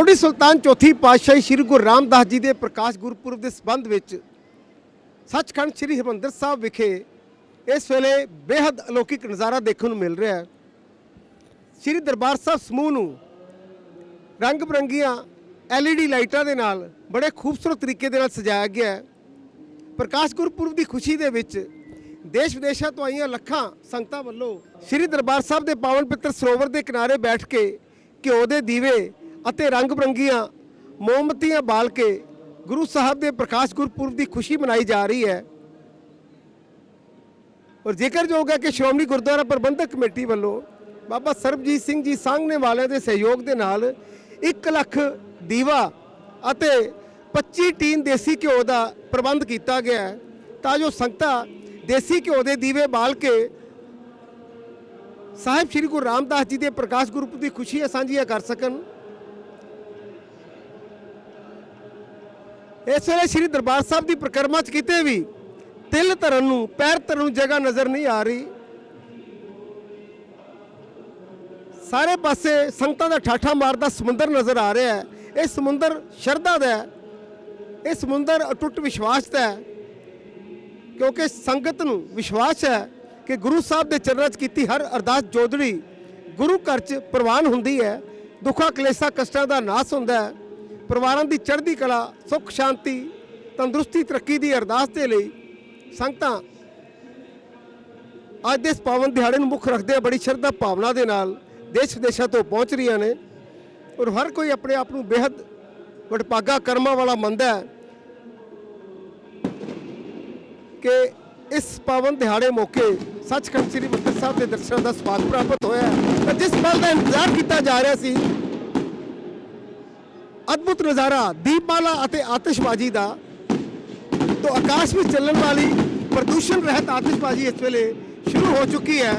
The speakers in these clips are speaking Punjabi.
ਥੋੜੀ ਸੁਲਤਾਨ ਚੌਥੀ ਪਾਤਸ਼ਾਹੀ ਸ੍ਰੀ ਗੁਰੂ ਰਾਮਦਾਸ ਜੀ ਦੇ ਪ੍ਰਕਾਸ਼ ਗੁਰਪੁਰਬ ਦੇ ਸੰਬੰਧ ਵਿੱਚ ਸੱਚਖੰਡ ਸ੍ਰੀ ਹਰਿਮੰਦਰ ਸਾਹਿਬ ਵਿਖੇ ਇਸ ਵੇਲੇ ਬੇहद ਅਲੌਕਿਕ ਨਜ਼ਾਰਾ ਦੇਖਣ ਨੂੰ ਮਿਲ ਰਿਹਾ ਹੈ। ਸ੍ਰੀ ਦਰਬਾਰ ਸਾਹਿਬ ਸਮੂਹ ਨੂੰ ਰੰਗ ਬਰੰਗੀਆਂ LED ਲਾਈਟਾਂ ਦੇ ਨਾਲ ਬੜੇ ਖੂਬਸੂਰਤ ਤਰੀਕੇ ਦੇ ਨਾਲ ਸਜਾਇਆ ਗਿਆ ਹੈ। ਪ੍ਰਕਾਸ਼ ਗੁਰਪੁਰਬ ਦੀ ਖੁਸ਼ੀ ਦੇ ਵਿੱਚ ਦੇਸ਼ ਵਿਦੇਸ਼ਾਂ ਤੋਂ ਆਈਆਂ ਲੱਖਾਂ ਸੰਗਤਾਂ ਵੱਲੋਂ ਸ੍ਰੀ ਦਰਬਾਰ ਸਾਹਿਬ ਦੇ ਪਾਵਨ ਪਿੱਤਰ ਸਰੋਵਰ ਦੇ ਕਿਨਾਰੇ ਬੈਠ ਕੇ ਘਿਓ ਦੇ ਦੀਵੇ ਅਤੇ ਰੰਗ ਬਰੰਗੀਆਂ ਮੋਮਬੱਤੀਆਂ ਬਾਲ ਕੇ ਗੁਰੂ ਸਾਹਿਬ ਦੇ ਪ੍ਰਕਾਸ਼ ਗੁਰਪੁਰਬ ਦੀ ਖੁਸ਼ੀ ਮਨਾਈ ਜਾ ਰਹੀ ਹੈ। ਔਰ ਜ਼ਿਕਰਯੋਗ ਹੈ ਕਿ ਸ਼੍ਰੋਮਣੀ ਗੁਰਦੁਆਰਾ ਪ੍ਰਬੰਧਕ ਕਮੇਟੀ ਵੱਲੋਂ ਬਾਬਾ ਸਰਬਜੀਤ ਸਿੰਘ ਜੀ ਸਾਹਮਣੇ ਵਾਲਿਆਂ ਦੇ ਸਹਿਯੋਗ ਦੇ ਨਾਲ 1 ਲੱਖ ਦੀਵਾ ਅਤੇ 25 ਟੀਨ ਦੇਸੀ ਘਿਓ ਦਾ ਪ੍ਰਬੰਧ ਕੀਤਾ ਗਿਆ ਹੈ। ਤਾਂ ਜੋ ਸੰਗਤਾਂ ਦੇਸੀ ਘਿਓ ਦੇ ਦੀਵੇ ਬਾਲ ਕੇ ਸਾਹਿਬ ਸ੍ਰੀ ਗੁਰੂ ਰਾਮਦਾਸ ਜੀ ਦੇ ਪ੍ਰਕਾਸ਼ ਗੁਰਪੁਰਬ ਦੀ ਖੁਸ਼ੀਆਂ ਸਾਂਝੀਆਂ ਕਰ ਸਕਣ। ਇਸ ਵੇਲੇ ਸ੍ਰੀ ਦਰਬਾਰ ਸਾਹਿਬ ਦੀ ਪ੍ਰਕਰਮਾ 'ਚ ਕਿਤੇ ਵੀ ਤਿਲ ਧਰਨ ਨੂੰ, ਪੈਰ ਧਰਨ ਨੂੰ ਜਗ੍ਹਾ ਨਜ਼ਰ ਨਹੀਂ ਆ ਰਹੀ। ਸਾਰੇ ਪਾਸੇ ਸੰਗਤਾਂ ਦਾ ਠਾਠਾ ਮਾਰਦਾ ਸਮੁੰਦਰ ਨਜ਼ਰ ਆ ਰਿਹਾ ਹੈ। ਇਹ ਸਮੁੰਦਰ ਸ਼ਰਧਾ ਦਾ ਹੈ। ਇਹ ਸਮੁੰਦਰ ਅਟੁੱਟ ਵਿਸ਼ਵਾਸ ਦਾ ਹੈ। ਕਿਉਂਕਿ ਸੰਗਤ ਨੂੰ ਵਿਸ਼ਵਾਸ ਹੈ ਕਿ ਗੁਰੂ ਸਾਹਿਬ ਦੇ ਚਰਨਾਂ 'ਚ ਕੀਤੀ ਹਰ ਅਰਦਾਸ ਜੋਦੜੀ ਗੁਰੂ ਘਰ 'ਚ ਪ੍ਰਵਾਨ ਹੁੰਦੀ ਹੈ। ਦੁੱਖਾਂ, ਕਲੇਸ਼ਾਂ, ਕਸ਼ਟਾਂ ਦਾ ਨਾਸ ਹੁੰਦਾ ਹੈ। ਪਰਿਵਾਰਾਂ ਦੀ ਚੜ੍ਹਦੀ ਕਲਾ, ਸੁੱਖ, ਸ਼ਾਂਤੀ, ਤੰਦਰੁਸਤੀ, ਤਰੱਕੀ ਦੀ ਅਰਦਾਸ ਦੇ ਲਈ ਸੰਗਤਾਂ ਅੱਜ ਦੇ ਇਸ ਪਾਵਨ ਦਿਹਾੜੇ ਨੂੰ ਮੁੱਖ ਰੱਖਦੇ ਹੋਏ ਬੜੀ ਸ਼ਰਧਾ ਭਾਵਨਾ ਦੇ ਨਾਲ ਦੇਸ਼ ਵਿਦੇਸ਼ਾਂ ਤੋਂ ਪਹੁੰਚ ਰਹੀਆਂ ਨੇ ਔਰ ਹਰ ਕੋਈ ਆਪਣੇ ਆਪ ਨੂੰ ਬੇहद ਵਡਭਾਗਾ ਕਰਮਾਂ ਵਾਲਾ ਮੰਨਦਾ ਹੈ ਕਿ ਇਸ ਪਾਵਨ ਦਿਹਾੜੇ ਮੌਕੇ ਸੱਚਖੰਡ ਸ੍ਰੀ ਮੁਕਤਸਰ ਸਾਹਿਬ ਦੇ ਦਰਸ਼ਨਾਂ ਦਾ ਸਵਾਦ ਪ੍ਰਾਪਤ ਹੋਇਆ ਹੈ। ਜਿਸ ਪਲ ਦਾ ਇੰਤਜ਼ਾਰ ਕੀਤਾ ਜਾ ਰਿਹਾ ਸੀ ਅਦਭੁਤ ਨਜ਼ਾਰਾ ਦੀਪਮਾਲਾ ਅਤੇ ਆਤਿਸ਼ਬਾਜ਼ੀ ਦਾ ਤੋਂ ਆਕਾਸ਼ ਵਿੱਚ ਚੱਲਣ ਵਾਲੀ ਪ੍ਰਦੂਸ਼ਣ ਰਹਿਤ ਆਤਿਸ਼ਬਾਜ਼ੀ ਇਸ ਵੇਲੇ ਸ਼ੁਰੂ ਹੋ ਚੁੱਕੀ ਹੈ।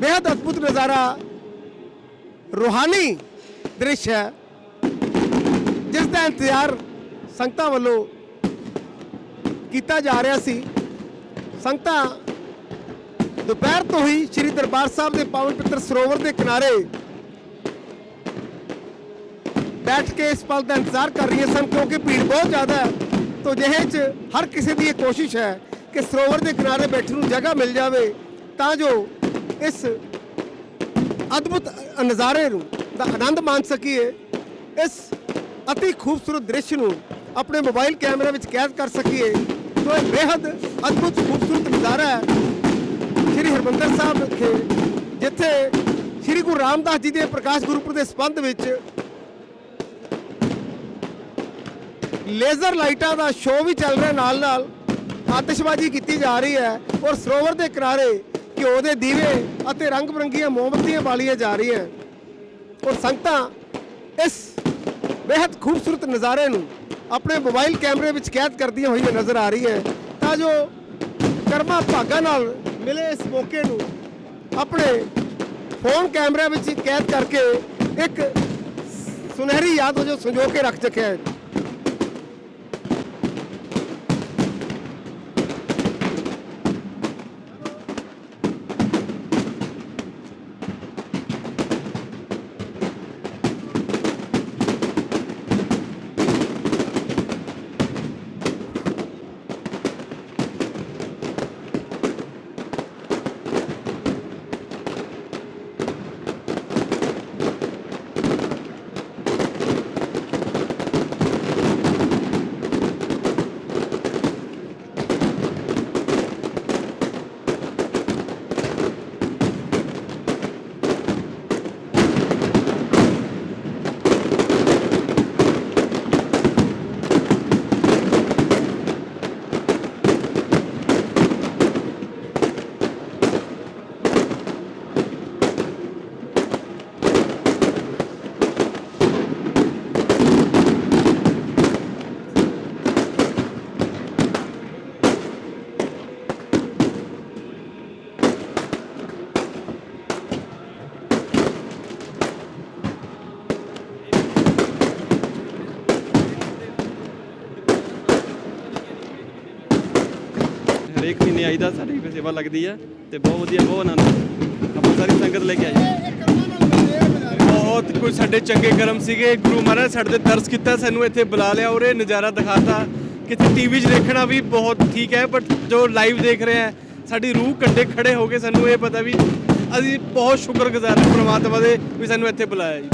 ਬੇहद ਅਦਭੁਤ ਨਜ਼ਾਰਾ ਰੂਹਾਨੀ ਦ੍ਰਿਸ਼ ਹੈ, ਜਿਸ ਦਾ ਇੰਤਜ਼ਾਰ ਸੰਗਤਾਂ ਵੱਲੋਂ ਕੀਤਾ ਜਾ ਰਿਹਾ ਸੀ। ਸੰਗਤਾਂ ਦੁਪਹਿਰ ਤੋਂ ਹੀ ਸ੍ਰੀ ਦਰਬਾਰ ਸਾਹਿਬ ਦੇ ਪਾਵਨ ਪਿੱਤਰ ਸਰੋਵਰ ਦੇ ਕਿਨਾਰੇ ਬੈਠ ਕੇ ਇਸ ਪਲ ਦਾ ਇੰਤਜ਼ਾਰ ਕਰ ਰਹੀਆਂ ਸਨ ਕਿਉਂਕਿ ਭੀੜ ਬਹੁਤ ਜ਼ਿਆਦਾ ਹੈ। ਤੋ ਜਿਹੇ 'ਚ ਹਰ ਕਿਸੇ ਦੀ ਇਹ ਕੋਸ਼ਿਸ਼ ਹੈ ਕਿ ਸਰੋਵਰ ਦੇ ਕਿਨਾਰੇ ਬੈਠਣ ਨੂੰ ਜਗ੍ਹਾ ਮਿਲ ਜਾਵੇ ਤਾਂ ਜੋ ਇਸ ਅਦਭੁਤ ਨਜ਼ਾਰੇ ਨੂੰ ਦਾ ਆਨੰਦ ਮਾਣ ਸਕੀਏ। ਇਸ ਅਤੀ ਖੂਬਸੂਰਤ ਦ੍ਰਿਸ਼ ਨੂੰ ਆਪਣੇ ਮੋਬਾਈਲ ਕੈਮਰੇ ਵਿੱਚ ਕੈਦ ਕਰ ਸਕੀਏ। ਤੋ ਇਹ ਬੇहद ਅਦਭੁਤ ਖੂਬਸੂਰਤ ਨਜ਼ਾਰਾ ਹੈ। ਸ੍ਰੀ ਹਰਮੰਦਰ ਸਾਹਿਬ ਵਿਖੇ, ਜਿੱਥੇ ਸ੍ਰੀ ਗੁਰੂ ਰਾਮਦਾਸ ਜੀ ਦੇ ਪ੍ਰਕਾਸ਼ ਗੁਰਪੁਰ ਦੇ ਸੰਬੰਧ ਵਿੱਚ ਲੇਜ਼ਰ ਲਾਈਟਾਂ ਦਾ ਸ਼ੋਅ ਵੀ ਚੱਲ ਰਿਹਾ ਨਾਲ ਨਾਲ। ਆਤਿਸ਼ਬਾਜ਼ੀ ਕੀਤੀ ਜਾ ਰਹੀ ਹੈ ਔਰ ਸਰੋਵਰ ਦੇ ਕਿਨਾਰੇ ਘਿਓ ਦੇ ਦੀਵੇ ਅਤੇ ਰੰਗ ਬਰੰਗੀਆਂ ਮੋਮਬੱਤੀਆਂ ਬਾਲੀਆਂ ਜਾ ਰਹੀਆਂ। ਔਰ ਸੰਗਤਾਂ ਇਸ ਬੇहद ਖੂਬਸੂਰਤ ਨਜ਼ਾਰੇ ਨੂੰ ਆਪਣੇ ਮੋਬਾਈਲ ਕੈਮਰੇ ਵਿੱਚ ਕੈਦ ਕਰਦੀਆਂ ਹੋਈਆਂ ਨਜ਼ਰ ਆ ਰਹੀ ਹੈ। ਤਾਂ ਜੋ ਕਰਮਾ ਭਾਗਾ ਨਾਲ ਮਿਲੇ ਇਸ ਮੌਕੇ ਨੂੰ ਆਪਣੇ ਫੋਨ ਕੈਮਰੇ ਵਿੱਚ ਕੈਦ ਕਰਕੇ ਇੱਕ ਸੁਨਹਿਰੀ ਯਾਦ ਵਜੋਂ ਸੰਜੋ ਕੇ ਰੱਖ ਚੁੱਕਿਆ ਹੈ। ਮਹੀਨੇ ਆਈਦਾ ਸਾਡੀ ਵੀ ਸੇਵਾ ਲੱਗਦੀ ਆ ਤੇ ਬਹੁਤ ਵਧੀਆ ਬਹੁਤ ਆਨੰਦ। ਆਪਾਂ ਸਾਰੀ ਸੰਗਤ ਲੈ ਕੇ ਆਈ ਬਹੁਤ ਕੁਝ ਸਾਡੇ ਚੰਗੇ ਕਰਮ ਸੀਗੇ। ਗੁਰੂ ਮਹਾਰਾਜ ਸਾਡੇ ਤੇ ਤਰਸ ਕੀਤਾ ਸਾਨੂੰ ਇੱਥੇ ਬੁਲਾ ਲਿਆ ਔਰ ਇਹ ਨਜ਼ਾਰਾ ਦਿਖਾਤਾ। ਕਿਤੇ ਟੀਵੀ 'ਚ ਦੇਖਣਾ ਵੀ ਬਹੁਤ ਠੀਕ ਹੈ ਬਟ ਜੋ ਲਾਈਵ ਦੇਖ ਰਹੇ ਆ ਸਾਡੀ ਰੂਹ ਕੰਡੇ ਖੜੇ ਹੋ ਕੇ ਸਾਨੂੰ ਇਹ ਪਤਾ ਵੀ ਅਸੀਂ ਬਹੁਤ ਸ਼ੁਕਰਗੁਜ਼ਾਰ ਹਾਂ ਪ੍ਰਮਾਤਮਾ ਦੇ ਵੀ ਸਾਨੂੰ ਇੱਥੇ ਬੁਲਾਇਆ ਜੀ।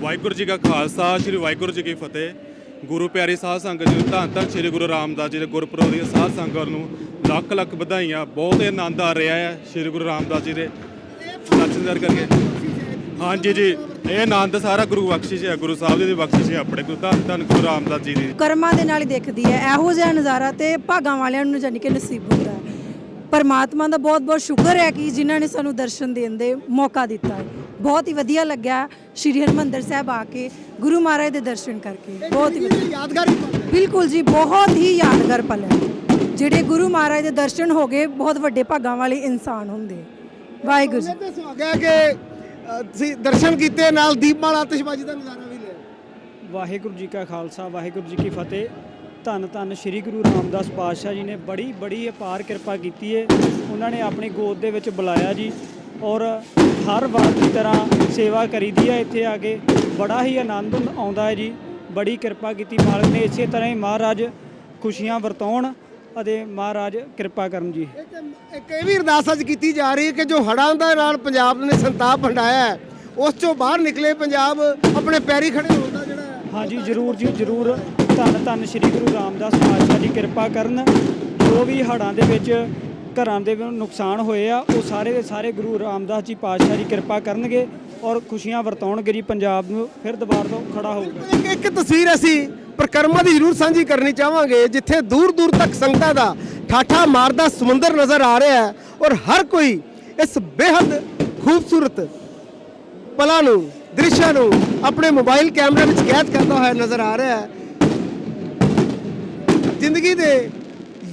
ਵਾਹਿਗੁਰੂ ਜੀ ਕਾ ਖਾਲਸਾ ਸ੍ਰੀ ਵਾਹਿਗੁਰੂ ਜੀ ਕੀ ਫਤਿਹ। ਗੁਰੂ ਪਿਆਰੀ ਸਾਧ ਸੰਗਤ ਜੀ ਨੂੰ ਧੰਨ ਧੰਨ ਸ੍ਰੀ ਗੁਰੂ ਰਾਮਦਾਸ ਜੀ ਦੇ ਗੁਰਪੁਰਬ ਦੀ ਸਾਧ ਸੰਗਤ ਨੂੰ ਲੱਖ ਲੱਖ ਵਧਾਈਆਂ ਬਹੁਤ ਹੀ ਆਨੰਦ ਆ ਰਿਹਾ ਹੈ ਸ੍ਰੀ ਗੁਰੂ ਰਾਮਦਾਸ ਜੀ ਦੇ ਦਰਸ਼ਨ ਦਰ ਕਰਕੇ। ਹਾਂਜੀ ਜੀ ਇਹ ਆਨੰਦ ਸਾਰਾ ਗੁਰੂ ਬਖਸ਼ਿਸ਼ ਹੈ ਗੁਰੂ ਸਾਹਿਬ ਜੀ ਦੀ ਬਖਸ਼ਿਸ਼ ਹੈ ਆਪਣੇ ਗੁਰੂ ਧੰਨ ਧੰਨ ਗੁਰੂ ਰਾਮਦਾਸ ਜੀ ਦੀ। ਕਰਮਾਂ ਦੇ ਨਾਲ ਹੀ ਦਿਖਦੀ ਹੈ ਇਹੋ ਜਿਹਾ ਨਜ਼ਾਰਾ ਤੇ ਭਾਗਾਂ ਵਾਲਿਆਂ ਨੂੰ ਜਾਨੀ ਕਿ ਨਸੀਬ ਹੁੰਦਾ ਹੈ। ਪਰਮਾਤਮਾ ਦਾ ਬਹੁਤ ਬਹੁਤ ਸ਼ੁਕਰ ਹੈ ਕਿ ਜਿਨ੍ਹਾਂ ਨੇ ਸਾਨੂੰ ਦਰਸ਼ਨ ਦੇਣ ਦੇ ਮੌਕਾ ਦਿੱਤਾ ਹੈ। ਬਹੁਤ ਹੀ ਵਧੀਆ ਲੱਗਿਆ ਸ਼੍ਰੀ ਹਰਮੰਦਰ ਸਾਹਿਬ ਆ ਕੇ ਗੁਰੂ ਮਹਾਰਾਜ ਦੇ ਦਰਸ਼ਨ ਕਰਕੇ। ਬਹੁਤ ਹੀ ਯਾਦਗਾਰੀ। ਬਿਲਕੁਲ ਜੀ ਬਹੁਤ ਹੀ ਯਾਦਗਾਰ ਪਲ ਹੈ। ਜਿਹੜੇ ਗੁਰੂ ਮਹਾਰਾਜ ਦੇ ਦਰਸ਼ਨ ਹੋ ਗਏ ਬਹੁਤ ਵੱਡੇ ਭਾਗਾਂ ਵਾਲੇ ਇਨਸਾਨ ਹੁੰਦੇ। ਵਾਹਿਗੁਰੂ ਜੀ। ਤੇ ਸੁਹਾਗਿਆ ਕਿ ਤੁਸੀਂ ਦਰਸ਼ਨ ਕੀਤੇ ਨਾਲ ਦੀਪਮਾਲ ਆਤਿਸ਼ਬਾਜ਼ੀ ਦਾ ਨਜ਼ਾਰਾ ਵੀ ਲਿਆ। ਵਾਹਿਗੁਰੂ ਜੀ ਕਾ ਖਾਲਸਾ ਵਾਹਿਗੁਰੂ ਜੀ ਕੀ ਫਤਿਹ। ਧੰਨ ਧੰਨ ਸ੍ਰੀ ਗੁਰੂ ਰਾਮਦਾਸ ਪਾਤਸ਼ਾਹ ਜੀ ਨੇ ਬੜੀ ਬੜੀ ਅਪਾਰ ਕਿਰਪਾ ਕੀਤੀ ਹੈ ਉਹਨਾਂ ਨੇ ਆਪਣੀ ਗੋਦ ਦੇ ਵਿੱਚ ਬੁਲਾਇਆ ਜੀ ਔਰ ਹਰ ਵਾਰ ਦੀ ਤਰ੍ਹਾਂ ਸੇਵਾ ਕਰੀਦੀ ਹੈ ਇੱਥੇ ਆ ਕੇ। ਬੜਾ ਹੀ ਆਨੰਦ ਆਉਂਦਾ ਹੈ ਜੀ। ਬੜੀ ਕਿਰਪਾ ਕੀਤੀ ਮਾਲਕ ਨੇ। ਇਸੇ ਤਰ੍ਹਾਂ ਹੀ ਮਹਾਰਾਜ ਖੁਸ਼ੀਆਂ ਵਰਤਾਉਣ ਅਤੇ ਮਹਾਰਾਜ ਕਿਰਪਾ ਕਰਨ ਜੀ। ਇੱਕ ਇੱਕ ਇਹ ਵੀ ਅਰਦਾਸ ਅੱਜ ਕੀਤੀ ਜਾ ਰਹੀ ਹੈ ਕਿ ਜੋ ਹੜ੍ਹਾਂ ਦਾ ਨਾਲ ਪੰਜਾਬ ਨੇ ਸੰਤਾਪ ਹੰਡਾਇਆ ਹੈ ਉਸ ਚੋਂ ਬਾਹਰ ਨਿਕਲੇ ਪੰਜਾਬ ਆਪਣੇ ਪੈਰੀ ਖੜੇ ਹੋਣ ਦਾ ਜਿਹੜਾ ਹੈ। ਹਾਂਜੀ ਜਰੂਰ ਜੀ ਜਰੂਰ। ਧੰਨ ਧੰਨ ਸ੍ਰੀ ਗੁਰੂ ਰਾਮਦਾਸ ਪਾਤਸ਼ਾਹ ਜੀ ਕਿਰਪਾ ਕਰਨ। ਜੋ ਵੀ ਹੜ੍ਹਾਂ ਦੇ ਵਿੱਚ ਘਰਾਂ ਦੇ ਵਿੱਚ ਨੁਕਸਾਨ ਹੋਏ ਆ ਉਹ ਸਾਰੇ ਦੇ ਸਾਰੇ ਗੁਰੂ ਰਾਮਦਾਸ ਜੀ ਪਾਤਸ਼ਾਹ ਜੀ ਕਿਰਪਾ ਕਰਨਗੇ ਔਰ ਖੁਸ਼ੀਆਂ ਵਰਤਾਉਣਗੇ ਜੀ ਪੰਜਾਬ ਨੂੰ ਫਿਰ ਦੁਬਾਰਾ ਤੋਂ ਖੜਾ ਹੋਊਗਾ। ਇੱਕ ਇੱਕ ਤਸਵੀਰ ਅਸੀਂ ਪ੍ਰਕਰਮਾ ਦੀ ਜ਼ਰੂਰ ਸਾਂਝੀ ਕਰਨੀ ਚਾਹਾਂਗੇ, ਜਿੱਥੇ ਦੂਰ ਦੂਰ ਤੱਕ ਸੰਗਤਾਂ ਦਾ ਠਾਠਾ ਮਾਰਦਾ ਸਮੁੰਦਰ ਨਜ਼ਰ ਆ ਰਿਹਾ ਹੈ ਔਰ ਹਰ ਕੋਈ ਇਸ ਬੇहद ਖੂਬਸੂਰਤ ਪਲਾਂ ਨੂੰ, ਦ੍ਰਿਸ਼ਾਂ ਨੂੰ ਆਪਣੇ ਮੋਬਾਈਲ ਕੈਮਰੇ ਵਿੱਚ ਕੈਦ ਕਰਦਾ ਹੋਇਆ ਨਜ਼ਰ ਆ ਰਿਹਾ ਹੈ। ਜ਼ਿੰਦਗੀ ਦੇ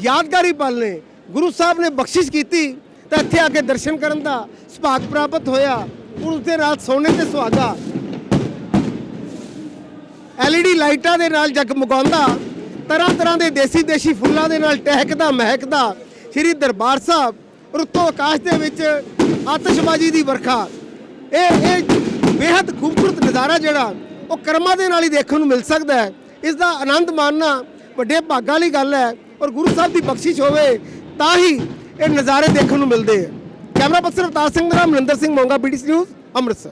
ਯਾਦਗਾਰੀ ਪਲ ਨੇ। ਗੁਰੂ ਸਾਹਿਬ ਨੇ ਬਖਸ਼ਿਸ਼ ਕੀਤੀ ਤਾਂ ਇੱਥੇ ਆ ਕੇ ਦਰਸ਼ਨ ਕਰਨ ਦਾ ਸੁਭਾਗ ਪ੍ਰਾਪਤ ਹੋਇਆ। ਔਰ ਉਸ ਦੇ ਨਾਲ ਸੋਨੇ ਤੇ ਸੁਹਾਗਾ LED ਲਾਈਟਾਂ ਦੇ ਨਾਲ ਜਗਮਗਾਉਂਦਾ ਤਰ੍ਹਾਂ ਤਰ੍ਹਾਂ ਦੇ ਦੇਸੀ ਦੇਸ਼ੀ ਫੁੱਲਾਂ ਦੇ ਨਾਲ ਟਹਿਕਦਾ, ਮਹਿਕਦਾ, ਸ੍ਰੀ ਦਰਬਾਰ ਸਾਹਿਬ ਔਰ ਉੱਤੋਂ ਆਕਾਸ਼ ਦੇ ਵਿੱਚ ਆਤਿਸ਼ਬਾਜ਼ੀ ਦੀ ਵਰਖਾ। ਇਹ ਇਹ ਬੇहद ਖੂਬਸੂਰਤ ਨਜ਼ਾਰਾ ਜਿਹੜਾ, ਉਹ ਕਰਮਾਂ ਦੇ ਨਾਲ ਹੀ ਦੇਖਣ ਨੂੰ ਮਿਲ ਸਕਦਾ ਹੈ। ਇਸ ਦਾ ਆਨੰਦ ਮਾਣਨਾ ਵੱਡੇ ਭਾਗਾਂ ਵਾਲੀ ਗੱਲ ਹੈ ਔਰ ਗੁਰੂ ਸਾਹਿਬ ਦੀ ਬਖਸ਼ਿਸ਼ ਹੋਵੇ ਤਾਂ ਹੀ ਇਹ ਨਜ਼ਾਰੇ ਦੇਖਣ ਨੂੰ ਮਿਲਦੇ ਹੈ। ਕੈਮਰਾ ਪਰਸਨ ਅਵਤਾਰ ਸਿੰਘ ਦਾ ਨਾਮ ਮਨਿੰਦਰ ਸਿੰਘ ਮੋਂਗਾ ਬੀਟੀਸੀ ਨਿਊਜ਼ ਅੰਮ੍ਰਿਤਸਰ।